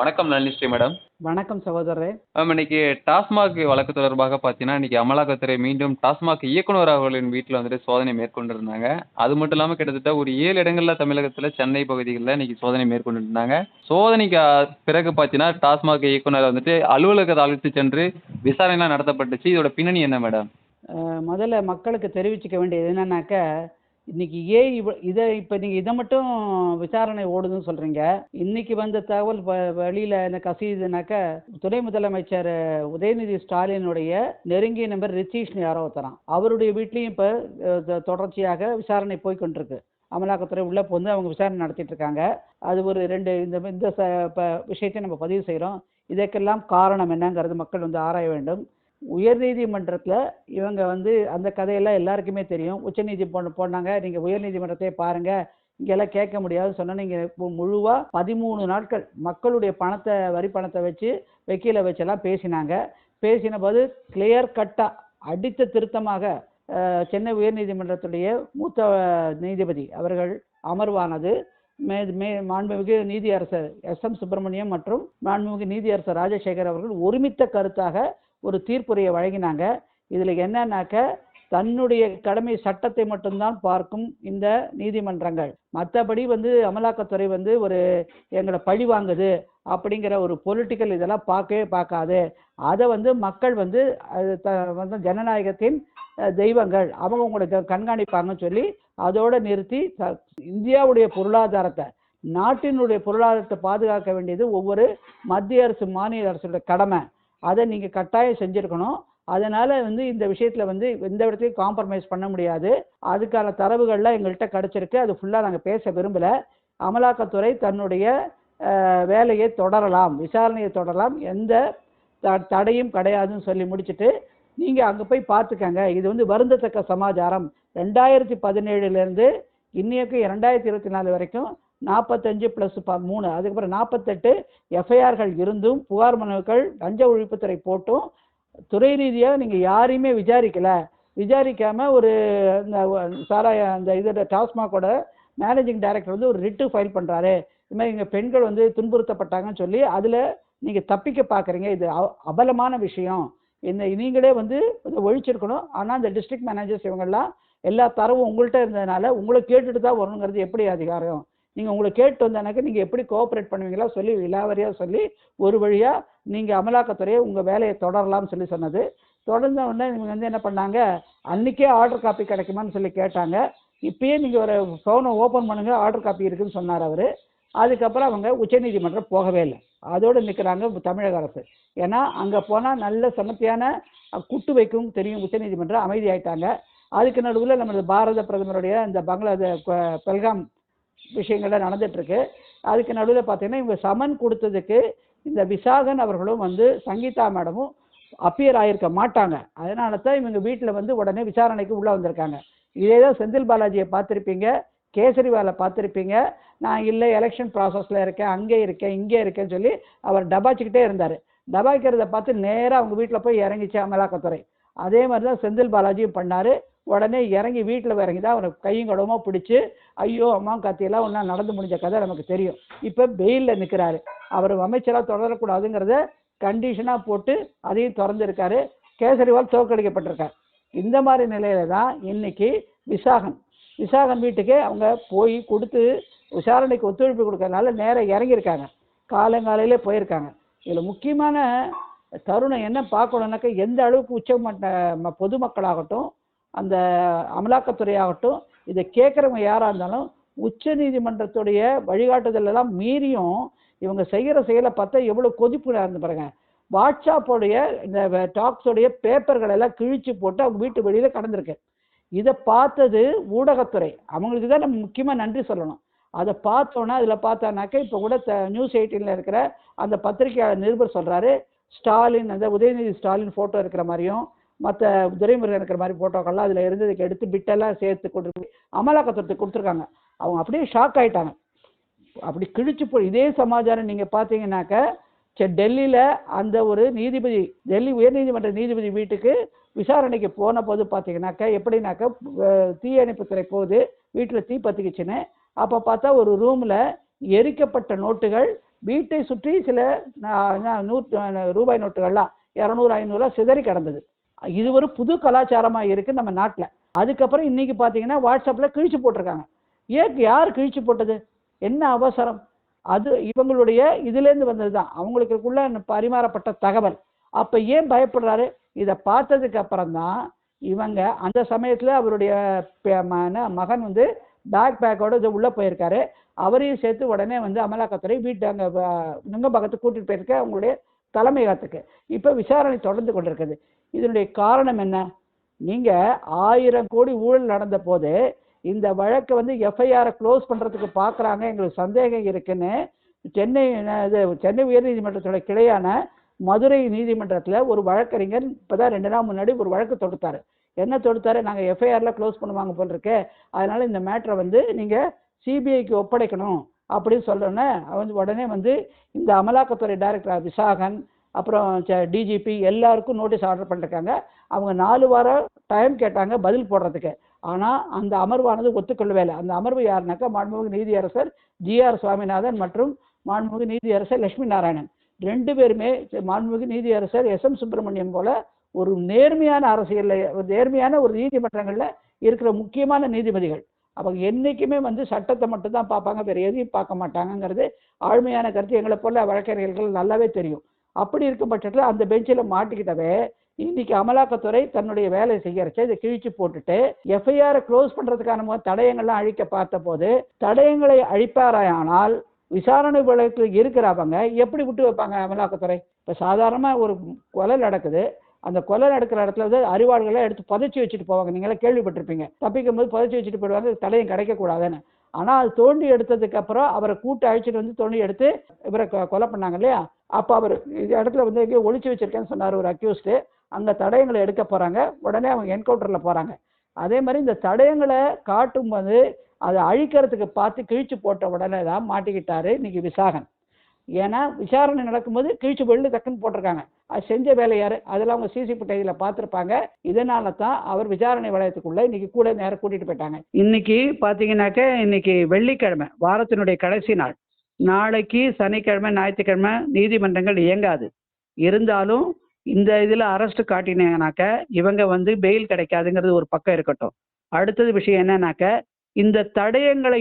வணக்கம் நளினிஸ்ரீ மேடம். வணக்கம் சகோதரரே. மேம் இன்னைக்கு டாஸ்மாக் வழக்கு தொடர்பாக பார்த்தீங்கன்னா இன்னைக்கு அமலாக்கத்துறை மீண்டும் டாஸ்மாக் இயக்குனர் அவர்களின் வீட்டில் வந்துட்டு சோதனை மேற்கொண்டிருந்தாங்க. அது மட்டும் இல்லாமல் கிட்டத்தட்ட ஒரு ஏழு இடங்கள்ல தமிழகத்தில் சென்னை பகுதிகளில் இன்னைக்கு சோதனை மேற்கொண்டிருந்தாங்க. சோதனைக்கு பிறகு பார்த்தீங்கன்னா டாஸ்மாக் இயக்குனர் வந்துட்டு அலுவலகத்தை அழைத்து சென்று விசாரணைலாம் நடத்தப்பட்டுச்சு. இதோட பின்னணி என்ன மேடம்? முதல்ல மக்களுக்கு தெரிவிச்சுக்க வேண்டியது என்னன்னாக்க இன்னைக்கு ஏன் இவ இதை இப்போ நீங்கள் இதை மட்டும் விசாரணை ஓடுதுன்னு சொல்கிறீங்க இன்னைக்கு வந்த தகவல் வழியில் வெளியில என்ன கசியுதுனாக்க துணை முதலமைச்சர் உதயநிதி ஸ்டாலினுடைய நெருங்கிய நம்பர் ரித்தீஷ்னு யாரோ ஒருத்தரான் அவருடைய வீட்லேயும் இப்போ தொடர்ச்சியாக விசாரணை போய் கொண்டிருக்கு அமலாக்கத்துறை உள்ள வந்து அவங்க விசாரணை நடத்திட்டு இருக்காங்க அது ஒரு ரெண்டு இந்த இந்த ச இப்போ விஷயத்தை நம்ம பதிவு செய்கிறோம் இதற்கெல்லாம் காரணம் என்னங்கிறது மக்கள் வந்து ஆராய வேண்டும். உயர்நீதிமன்றத்தில் இவங்க வந்து அந்த கதையெல்லாம் எல்லாருக்குமே தெரியும். உச்சநீதி போனாங்க. நீங்கள் உயர்நீதிமன்றத்தை பாருங்கள் இங்கெல்லாம் கேட்க முடியாதுன்னு சொன்னால் நீங்கள் முழுவாக பதிமூணு நாட்கள் மக்களுடைய பணத்தை வரி பணத்தை வச்சு வக்கீலை வச்செல்லாம் பேசினாங்க. பேசின போது கிளியர் கட்டாக அடித்த திருத்தமாக சென்னை உயர்நீதிமன்றத்துடைய மூத்த நீதிபதி அவர்கள் அமர்வானது. மே மே மாண்புமிகு நீதியரசர் எஸ் எம் சுப்பிரமணியம் மற்றும் மாண்புமிகு நீதியரசர் ராஜசேகர் அவர்கள் ஒருமித்த கருத்தாக ஒரு தீர்ப்புரையை வழங்கினாங்க. இதில் என்னன்னாக்க தன்னுடைய கடமை சட்டத்தை மட்டும்தான் பார்க்கும் இந்த நீதிமன்றங்கள். மற்றபடி வந்து அமலாக்கத்துறை வந்து ஒரு எங்களை பழி வாங்குது அப்படிங்கிற ஒரு பொலிட்டிக்கல் இதெல்லாம் பார்க்கவே பார்க்காது. அதை வந்து மக்கள் வந்து அது த வந்து ஜனநாயகத்தின் தெய்வங்கள். அவங்க உங்களை கண்காணிப்பாங்கன்னு சொல்லி அதோடு நிறுத்தி த- இந்தியாவுடைய பொருளாதாரத்தை நாட்டினுடைய பொருளாதாரத்தை பாதுகாக்க வேண்டியது ஒவ்வொரு மத்திய அரசு மாநில அரசுடைய கடமை. அதை நீங்கள் கட்டாயம் செஞ்சுருக்கணும். அதனால் வந்து இந்த விஷயத்தில் வந்து எந்த இடத்துலையும் காம்ப்ரமைஸ் பண்ண முடியாது. அதுக்கான தரவுகள்லாம் எங்கள்கிட்ட கிடச்சிருக்கு. அது ஃபுல்லாக நாங்கள் பேச விரும்பலை. அமலாக்கத்துறை தன்னுடைய வேலையை தொடரலாம். விசாரணையை தொடரலாம். எந்த த- தடையும் கிடையாதுன்னு சொல்லி முடிச்சுட்டு நீங்கள் அங்கே போய் பார்த்துக்கங்க இது வந்து வருந்தத்தக்க சமாச்சாரம். ரெண்டாயிரத்தி பதினேழுலேருந்து இன்னைக்கு ரெண்டாயிரத்தி இருபத்தி நாலு வரைக்கும் நாற்பத்தஞ்சு ப்ளஸ் ப மூணு அதுக்கப்புறம் நாற்பத்தெட்டு எஃப்ஐஆர்கள் இருந்தும் புகார் மனுக்கள் லஞ்ச ஒழிப்புத்துறை போட்டும். துறை ரீதியாக நீங்கள் யாரையுமே விசாரிக்கலை. விசாரிக்காமல் ஒரு இந்த சாராய அந்த இதோட டாஸ்மாகோட மேனேஜிங் டைரக்டர் வந்து ஒரு ரிட்டு ஃபைல் பண்ணுறாரு இது மாதிரி இங்கே பெண்கள் வந்து துன்புறுத்தப்பட்டாங்கன்னு சொல்லி அதில் நீங்கள் தப்பிக்க பார்க்குறீங்க இது அபலமான விஷயம். இந்த நீங்களே வந்து ஒழிச்சிருக்கணும். ஆனால் இந்த டிஸ்ட்ரிக்ட் மேனேஜர்ஸ் இவங்கெல்லாம் எல்லா தரவும் உங்கள்கிட்ட இருந்ததுனால உங்களை கேட்டுட்டு தான் வரணுங்கிறது எப்படி அதிகாரம்? நீங்கள் உங்களை கேட்டு வந்தானாக்க நீங்கள் எப்படி கோஆப்ரேட் பண்ணுவீங்களா சொல்லி விலாவரியாக சொல்லி ஒரு வழியாக நீங்கள் அமலாக்கத்துறையை உங்கள் வேலையை தொடரலாம்னு சொல்லி சொன்னது. தொடர்ந்த உடனே இவங்க வந்து என்ன பண்ணாங்க? அன்றைக்கே ஆர்டர் காப்பி கிடைக்குமான்னு சொல்லி கேட்டாங்க. இப்பயே நீங்கள் ஒரு ஃபோனை ஓப்பன் பண்ணுங்க ஆர்டர் காப்பி இருக்குதுன்னு சொன்னார் அவர். அதுக்கப்புறம் அவங்க உச்சநீதிமன்றம் போகவே இல்லை. அதோடு நிற்கிறாங்க தமிழக அரசு. ஏன்னா அங்கே போனால் நல்ல சமத்தியான குட்டு வைக்கும் தெரியும் உச்சநீதிமன்றம் அமைதியாயிட்டாங்க. அதுக்கு நடுவில் நமது பாரத பிரதமருடைய இந்த பங்களாதேஷ் பெல்காம் விஷயங்கள்லாம் நடந்துட்டுருக்கு. அதுக்கு நடுவில் பார்த்தீங்கன்னா இவங்க சமன் கொடுத்ததுக்கு இந்த விசாகன் அவர்களும் வந்து சங்கீதா மேடமும் அப்பியர் ஆகியிருக்க மாட்டாங்க. அதனால தான் இவங்க வீட்டில் வந்து உடனே விசாரணைக்கு உள்ளே வந்திருக்காங்க. இதே தான் செந்தில் பாலாஜியை பார்த்துருப்பீங்க கேசரிவாலை பார்த்துருப்பீங்க. நான் இல்லை எலெக்ஷன் ப்ராசஸில் இருக்கேன் அங்கே இருக்கேன் இங்கே இருக்கேன்னு சொல்லி அவர் டபாச்சிக்கிட்டே இருந்தார். டபாய்க்கிறத பார்த்து நேராக அவங்க வீட்டில் போய் இறங்கிச்சு அமலாக்கத்துறை. அதே மாதிரி தான் செந்தில் பாலாஜியும் பண்ணார். உடனே இறங்கி வீட்டில் இறங்கி தான் அவரை கையும் கடவுமாக பிடிச்சி ஐயோ அம்மா கத்தியெல்லாம் ஒன்றா நடந்து முடிஞ்ச கதை நமக்கு தெரியும். இப்போ பெயிலில் நிற்கிறாரு அவர் அமைச்சராக தொடரக்கூடாதுங்கிறத கண்டிஷனாக போட்டு அதையும் திறந்துருக்காரு. கேசரிவால் தோற்கடிக்கப்பட்டிருக்கார். இந்த மாதிரி நிலையில தான் இன்னைக்கு விசாகன். விசாகன் வீட்டுக்கே அவங்க போய் கொடுத்து விசாரணைக்கு ஒத்துழைப்பு கொடுக்கறதுனால நேராக இறங்கியிருக்காங்க. காலங்காலையிலே போயிருக்காங்க. இதில் முக்கியமான தருணம் என்ன பார்க்கணுன்னாக்கா எந்த அளவுக்கு உச்சமட்ட ம- பொதுமக்களாகட்டும் அந்த அமலாக்கத்துறையாகட்டும் இதை கேட்குறவங்க யாராக இருந்தாலும் உச்ச நீதிமன்றத்துடைய வழிகாட்டுதலெல்லாம் மீறியும் இவங்க செய்கிற செயலை பார்த்தா எவ்வளோ கொதிப்பு இருந்து பாருங்க. வாட்ஸ்அப்போடைய இந்த டாக்ஸோடைய பேப்பர்கள் எல்லாம் கிழிச்சு போட்டு அவங்க வீட்டு வெளியில் கடந்திருக்கு. இதை பார்த்தது ஊடகத்துறை. அவங்களுக்கு தான் நம்ம முக்கியமாக நன்றி சொல்லணும். அதை பார்த்தோன்னா அதில் பார்த்தானாக்கா இப்போ கூட நியூஸ் எயிட்டீனில் இருக்கிற அந்த பத்திரிகையாளர் நிருபர் சொல்கிறாரு ஸ்டாலின் அந்த உதயநிதி ஸ்டாலின் ஃபோட்டோ இருக்கிற மாதிரியும் மற்ற துரைமுருகன் இருக்கிற மாதிரி ஃபோட்டோக்கள்லாம் அதில் இருந்ததுக்கு எடுத்து பிட்டெல்லாம் சேர்த்து கொடுத்து அமலாக்கத்துறதுக்கு கொடுத்துருக்காங்க. அவங்க அப்படியே ஷாக் ஆயிட்டாங்க. அப்படி கிழிச்சு போ இதே சமாச்சாரம் நீங்கள் பார்த்தீங்கன்னாக்க சரி டெல்லியில் அந்த ஒரு நீதிபதி டெல்லி உயர்நீதிமன்ற நீதிபதி வீட்டுக்கு விசாரணைக்கு போன போது பார்த்தீங்கன்னாக்கா எப்படின்னாக்கா தீயணைப்பு தீயணைப்புத்துறை போகுது வீட்டில் தீ பற்றிக்கிச்சுன்னு அப்போ பார்த்தா ஒரு ரூமில் எரிக்கப்பட்ட நோட்டுகள் வீட்டை சுற்றி சில நூற்று ரூபாய் நோட்டுகள்லாம் இரநூறு ஐநூறுலாம் சிதறி கிடந்தது. இது ஒரு புது கலாச்சாரமாக இருக்குது நம்ம நாட்டில். அதுக்கப்புறம் இன்னைக்கு பார்த்தீங்கன்னா வாட்ஸ்அப்பில் கிழிச்சு போட்டிருக்காங்க. ஏன் யார் கிழிச்சு போட்டது? என்ன அவசரம்? அது இவங்களுடைய இதுலேருந்து வந்தது தான் அவங்களுக்குள்ள பரிமாறப்பட்ட தகவல். அப்போ ஏன் பயப்படுறாரு? இதை பார்த்ததுக்கு அப்புறம் தான் இவங்க அந்த சமயத்தில் அவருடைய ம- மகன் வந்து பேக் பேக்கோட இது உள்ளே போயிருக்காரு. அவரையும் சேர்த்து உடனே வந்து அமலாக்கத்துறை வீட்டு அங்கே நுங்கம்பாக்கத்துக்கு கூட்டிகிட்டு போயிருக்க அவங்களுடைய தலைமையகத்துக்கு இப்போ விசாரணை தொடர்ந்து கொண்டிருக்குது. இதனுடைய காரணம் என்ன? நீங்கள் ஆயிரம் கோடி ஊழல் நடந்த போது இந்த வழக்கை வந்து எஃப்ஐஆரை க்ளோஸ் பண்ணுறதுக்கு பார்க்குறாங்க எங்களுக்கு சந்தேகம் இருக்குன்னு சென்னை இது சென்னை உயர்நீதிமன்றத்தோட கிளையான மதுரை நீதிமன்றத்தில் ஒரு வழக்கறிஞர் இப்போ தான் ரெண்டு நாள் முன்னாடி ஒரு வழக்கு தொடுத்தார். என்ன தொடுத்தாரு? நாங்கள் எஃப்ஐஆரில் க்ளோஸ் பண்ணுவாங்க போல் இருக்கு. அதனால் இந்த மேட்ரை வந்து நீங்கள் சிபிஐக்கு ஒப்படைக்கணும் அப்படின்னு சொல்லணுன்னே வந்து உடனே வந்து இந்த அமலாக்கத்துறை டைரக்டர் விசாகன் அப்புறம் டிஜிபி எல்லாருக்கும் நோட்டீஸ் ஆர்டர் பண்ணிருக்காங்க. அவங்க நாலு வாரம் டைம் கேட்டாங்க பதில் போடுறதுக்கு. ஆனால் அந்த அமர்வானது ஒத்துக்கொள்ளவே இல்லை. அந்த அமர்வு யாருனாக்கா மாண்புமிகு நீதியரசர் ஜிஆர் சுவாமிநாதன் மற்றும் மாண்புமிகு நீதியரசர் லட்சுமி நாராயணன். ரெண்டு பேருமே மாண்புமிகு நீதியரசர் எஸ் எம் சுப்பிரமணியம் போல ஒரு நேர்மையான அரசியலில் ஒரு நேர்மையான ஒரு நீதிமன்றங்களில் இருக்கிற முக்கியமான நீதிபதிகள். அப்போ என்றைக்குமே வந்து சட்டத்தை மட்டும்தான் பார்ப்பாங்க வேறு எதையும் பார்க்க மாட்டாங்கங்கிறது ஆழ்மையான கருத்து எங்களை போல வழக்கறிஞர்கள் நல்லாவே தெரியும். அப்படி இருக்கும் பட்சத்தில் அந்த பெஞ்சில் மாட்டிக்கிட்டவே இன்னைக்கு அமலாக்கத்துறை தன்னுடைய வேலை செய்யறச்ச இதை கிழிச்சு போட்டுட்டு எஃப்ஐஆரை க்ளோஸ் பண்ணுறதுக்கான மொ- தடயங்கள்லாம் அழிக்க பார்த்தபோது தடயங்களை அழிப்பாராயானால் விசாரணை வழக்கில் இருக்கிறவங்க எப்படி விட்டு வைப்பாங்க அமலாக்கத்துறை? இப்போ சாதாரணமாக ஒரு கொலை நடக்குது அந்த கொலை நடக்கிற இடத்துல வந்து அறிவாள்களை எடுத்து புதைச்சி வச்சுட்டு போவாங்க. நீங்களே கேள்விப்பட்டிருப்பீங்க. தப்பிக்கும் போது புதைச்சி வச்சுட்டு போயிடுவாங்க. தடயம் கிடைக்கக்கூடாதுன்னு ஆனால் அது தோண்டி எடுத்ததுக்கு அப்புறம் அவரை கூட்டு அழைச்சிட்டு வந்து தோண்டி எடுத்து இவரை கொ- கொலை பண்ணாங்க இல்லையா? அப்போ அவர் இந்த இடத்துல வந்து எங்கேயோ ஒழிச்சு வச்சிருக்கேன்னு சொன்னார் ஒரு அக்யூஸ்டு அங்கே தடயங்களை எடுக்க போகிறாங்க உடனே அவங்க என்கவுண்டரில் போகிறாங்க அதே மாதிரி இந்த தடயங்களை காட்டும்போது அதை அழிக்கிறதுக்கு பார்த்து கிழிச்சு போட்ட உடனே தான் மாட்டிக்கிட்டாரு இன்னைக்கு விசாகன். ஏன்னா விசாரணை நடக்கும்போது கிழிச்சு வெள்ளு தக்குன்னு போட்டிருக்காங்க. அது செஞ்ச வேலை யார்? அதெல்லாம் அவங்க சிசி புட்டையில் பார்த்துருப்பாங்க. இதனால தான் அவர் விசாரணை வளையத்துக்குள்ள இன்னைக்கு கூட நேரம் கூட்டிட்டு போயிட்டாங்க. இன்னைக்கு பார்த்தீங்கன்னாக்க இன்னைக்கு வெள்ளிக்கிழமை வாரத்தினுடைய கடைசி நாள். நாளைக்கு சனிக்கிழமை ஞாயிற்றுக்கிழமை நீதிமன்றங்கள் இயங்காது. இருந்தாலும் இந்த இதில் அரெஸ்ட் காட்டினாங்கனாக்க இவங்க வந்து பெயில் கிடைக்காதுங்கிறது ஒரு பக்கம் இருக்கட்டும். அடுத்தது விஷயம் என்னன்னாக்க இந்த தடயங்களை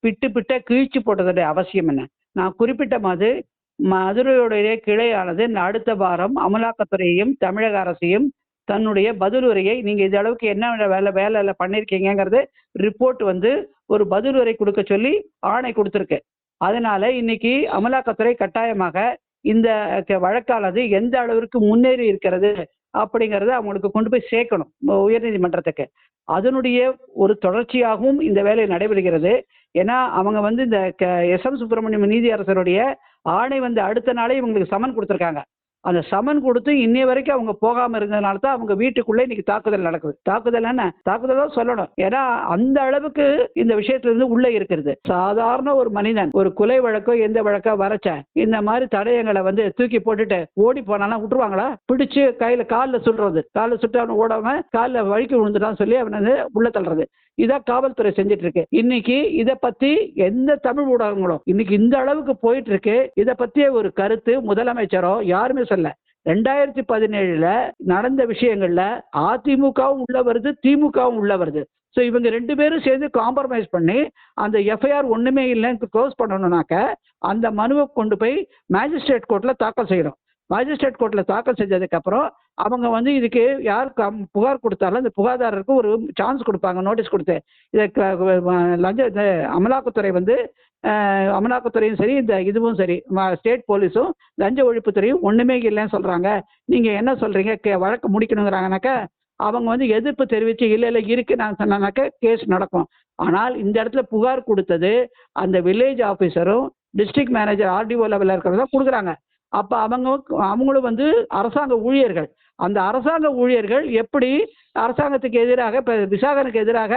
பிட்டு பிட்ட கிழிச்சு போட்டதுடைய அவசியம் என்ன? நான் குறிப்பிட்ட மாதிரி மதுரையுடைய கிளையானது இந்த அடுத்த வாரம் அமலாக்கத்துறையையும் தமிழக அரசையும் தன்னுடைய பதிலுரையை நீங்கள் இந்த அளவுக்கு என்ன வேலை வேலை பண்ணியிருக்கீங்கிறது ரிப்போர்ட் வந்து ஒரு பதிலுரை கொடுக்க சொல்லி ஆணை கொடுத்துருக்கு. அதனால இன்னைக்கு அமலாக்கத்துறை கட்டாயமாக இந்த க- வழக்கானது எந்த அளவிற்கு முன்னேறி இருக்கிறது அப்படிங்கிறத அவங்களுக்கு கொண்டு போய் சேர்க்கணும். உயர்நீதிமன்றத்துக்கு. அதனுடைய ஒரு தொடர்ச்சியாகவும் இந்த வேலை நடைபெறுகிறது. ஏன்னா அவங்க வந்து இந்த எஸ் எம் சுப்பிரமணியம் நீதியரசருடைய ஆணை வந்து அடுத்த நாளே இவங்களுக்கு சமன் கொடுத்துருக்காங்க. அந்த சமன் கொடுத்து இன்னைய வரைக்கும் அவங்க போகாம இருந்ததுனால தான் அவங்க வீட்டுக்குள்ளே இன்னைக்கு தாக்குதல் நடக்குது. தாக்குதல் என்ன? தாக்குதல் தான் சொல்லணும். ஏன்னா அந்த அளவுக்கு இந்த விஷயத்துல இருந்து உள்ள இருக்கிறது. சாதாரண ஒரு மனிதன் ஒரு கொலை வழக்கோ எந்த வழக்கோ வரைச்ச இந்த மாதிரி தடயங்களை வந்து தூக்கி போட்டுட்டு ஓடி போனாலும் விட்டுருவாங்களா? பிடிச்சு கையில காலில் சுடுறது. காலில் சுட்டு அவனை ஓடாம காலில் வழுக்கி விழுந்துட்டான்னு சொல்லி அவனை வந்து உள்ள தள்ளுறது. இதான் காவல்துறை செஞ்சுட்டு இருக்கு இன்னைக்கு இத பத்தி எந்த தமிழ் ஊடகங்களும் இன்னைக்கு இந்த அளவுக்கு போயிட்டு இருக்கு இத பத்திய ஒரு கருத்து முதலமைச்சரோ யாருமே சொல்ல ரெண்டாயிரத்தி பதினேழுல நடந்த விஷயங்கள்ல அதிமுகவும் உள்ள வருது திமுகவும் உள்ள வருது. ஸோ இவங்க ரெண்டு பேரும் சேர்ந்து காம்ப்ரமைஸ் பண்ணி அந்த எஃப்ஐஆர் ஒண்ணுமே இல்லைன்னு க்ளோஸ் பண்ணணும்னாக்க அந்த மனுவை கொண்டு போய் மேஜிஸ்ட்ரேட் கோர்ட்ல தாக்கல் செய்யணும். மேஜிஸ்ட்ரேட் கோர்ட்டில் தாக்கல் செஞ்சதுக்கப்புறம் அவங்க வந்து இதுக்கு யார் கம்- புகார் கொடுத்தாலும் அந்த புகார்தாரருக்கு ஒரு சான்ஸ் கொடுப்பாங்க நோட்டீஸ் கொடுத்து. இதை க- லஞ்ச இந்த அமலாக்கத்துறை வந்து அமலாக்கத்துறையும் சரி இந்த இதுவும் சரி ஸ்டேட் போலீஸும் லஞ்ச ஒழிப்புத்துறையும் ஒன்றுமே இல்லைன்னு சொல்கிறாங்க நீங்கள் என்ன சொல்கிறீங்க கே- வழக்கு முடிக்கணுங்கிறாங்கனாக்கா அவங்க வந்து எதிர்ப்பு தெரிவித்து இல்லை இல்லை இருக்குது நான் சொன்னாக்க கேஸ் நடக்கும். ஆனால் இந்த இடத்துல புகார் கொடுத்தது அந்த வில்லேஜ் ஆஃபீஸரும் டிஸ்ட்ரிக்ட் மேனேஜர் ஆர்டிஓ லெவலில் இருக்கிறதா கொடுக்குறாங்க. அப்போ அவங்க அவங்களும் வந்து அரசாங்க ஊழியர்கள். அந்த அரசாங்க ஊழியர்கள் எப்படி அரசாங்கத்துக்கு எதிராக இப்போ விசாகனுக்கு எதிராக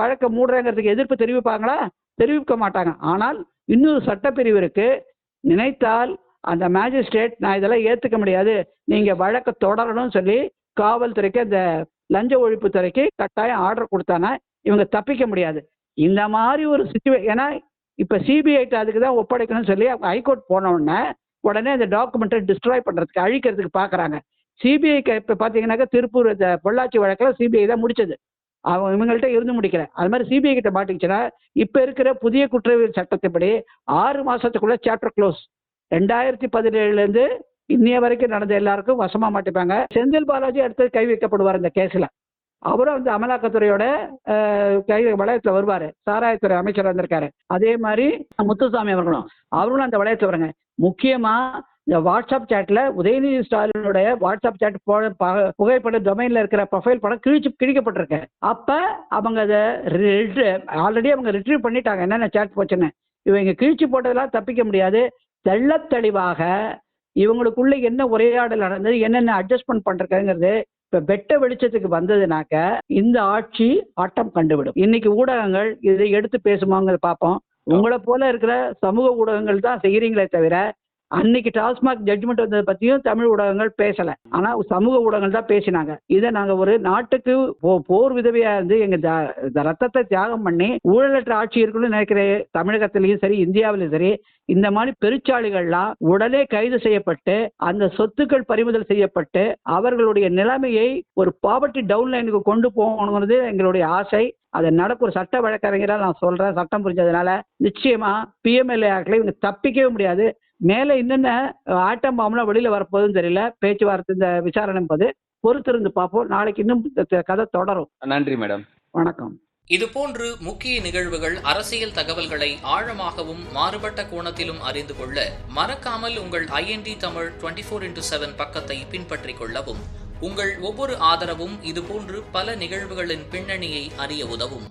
வழக்கை மூடுறேங்கிறதுக்கு எதிர்ப்பு தெரிவிப்பாங்களா? தெரிவிக்க மாட்டாங்க. ஆனால் இன்னொரு சட்டப்பிரிவு இருக்கு. நினைத்தால் அந்த மேஜிஸ்ட்ரேட் நான் இதெல்லாம் ஏற்றுக்க முடியாது. நீங்கள் வழக்கை தொடரணும்னு சொல்லி காவல்துறைக்கு அந்த லஞ்ச ஒழிப்புத்துறைக்கு கட்டாயம் ஆர்டர் கொடுத்தானா இவங்க தப்பிக்க முடியாது. இந்த மாதிரி ஒரு சுச்சுவே ஏன்னா இப்போ சிபிஐட்ட அதுக்கு தான் ஒப்படைக்கணும்னு சொல்லி அவங்க ஹைகோர்ட் போன உடனே உடனே அந்த டாக்குமெண்ட்டை டிஸ்ட்ராய் பண்ணுறதுக்கு அழிக்கிறதுக்கு பார்க்குறாங்க சிபிஐக்கு இப்போ பார்த்தீங்கன்னாக்கா திருப்பூர் இந்த பொள்ளாச்சி வழக்கில் சிபிஐ தான் முடிச்சது. அவங்க இவங்கள்ட்ட இருந்து முடிக்கல. அது மாதிரி சிபிஐ கிட்ட மாட்டிக்கிச்சுன்னா இப்போ இருக்கிற புதிய குற்றவியல் சட்டத்தின்படி ஆறு மாதத்துக்குள்ளே சாப்டர் க்ளோஸ் ரெண்டாயிரத்தி பதினேழுலேருந்து இன்னைய வரைக்கும் நடந்த எல்லாருக்கும் வசமாக மாட்டிப்பாங்க. செந்தில் பாலாஜி அடுத்து கை வைக்கப்படுவார் இந்த கேஸில் அவரும் வந்து அமலாக்கத்துறையோட கை வளையத்தில் வருவார். சாராயத்துறை அமைச்சர் வந்திருக்காரு அதே மாதிரி முத்துசாமி அவர்களும். அவர்களும் அந்த வளையத்தில் வருங்க. முக்கியமா இந்த வாட்ஸ்அப் சேட்ல உதயநிதி ஸ்டாலினுடைய வாட்ஸ்அப் சேட் புகைப்பட டொமைன்ல இருக்கிற ப்ரொஃபைல் படம் கிழிச்சு கிழிக்கப்பட்டிருக்கு. அப்ப அவங்க அதை ஆல்ரெடி அவங்க ரிட்ரீவ் பண்ணிட்டாங்க. என்னென்ன சேட் போச்சுன்னு. இவங்க கிழிச்சு போட்டதெல்லாம் தப்பிக்க முடியாது. தெள்ள தெளிவாக இவங்களுக்குள்ள என்ன உரையாடல் நடந்தது என்னென்ன அட்ஜஸ்ட்மெண்ட் பண்றதுங்கிறது இப்ப வெட்ட வெளிச்சத்துக்கு வந்ததுனாக்க இந்த ஆட்சி ஆட்டம் கண்டுவிடும். இன்னைக்கு ஊடகங்கள் இதை எடுத்து பேசுமாங்கிறத பார்ப்போம். உங்களை போல இருக்கிற சமூக ஊடகங்கள் தான் செய்கிறீங்களே தவிர அன்னைக்கு டாஸ்மாக் ஜட்ஜ்மெண்ட் வந்ததை பத்தியும் தமிழ் ஊடகங்கள் பேசல. ஆனா சமூக ஊடகங்கள் தான் பேசினாங்க. இதை நாங்க ஒரு நாட்டுக்கு போ- போர் விதவையா இருந்து எங்க இந்த ரத்தத்தை தியாகம் பண்ணி ஊழலற்ற ஆட்சி இருக்குன்னு நினைக்கிற தமிழகத்திலையும் சரி இந்தியாவிலும் சரி இந்த மாதிரி பெருச்சாளிகள்லாம் உடனே கைது செய்யப்பட்டு அந்த சொத்துக்கள் பறிமுதல் செய்யப்பட்டு அவர்களுடைய நிலைமையை ஒரு பாவர்ட்டி டவுன் லைனுக்கு கொண்டு போகணுங்கிறது எங்களுடைய ஆசை. அதை நடக்கும் ஒரு சட்ட வழக்கறிஞராக நான் சொல்றேன் சட்டம் புரிஞ்சதுனால. நிச்சயமா பிஎம்எல்ஏ ஆக்டில் இவங்க தப்பிக்கவே முடியாது. மேலே என்னென்ன ஆட்டம் பாம்பெலாம் வெளியில வரப்போகுதுன்னு தெரியல. பேச்சுவார்த்தை இந்த விசாரணை என்பது பொறுத்திருந்து பார்ப்போம். நாளைக்கு இன்னும் கதை தொடரும். நன்றி மேடம். வணக்கம். இதுபோன்று முக்கிய நிகழ்வுகள் அரசியல் தகவல்களை ஆழமாகவும் மாறுபட்ட கோணத்திலும் அறிந்து கொள்ள மறக்காமல் உங்கள் IND Tamil twenty four into seven பக்கத்தை பின்பற்றிக் கொள்ளவும் உங்கள் ஒவ்வொரு ஆதரவும் இதுபோன்று பல நிகழ்வுகளின் பின்னணியை அறிய உதவும்.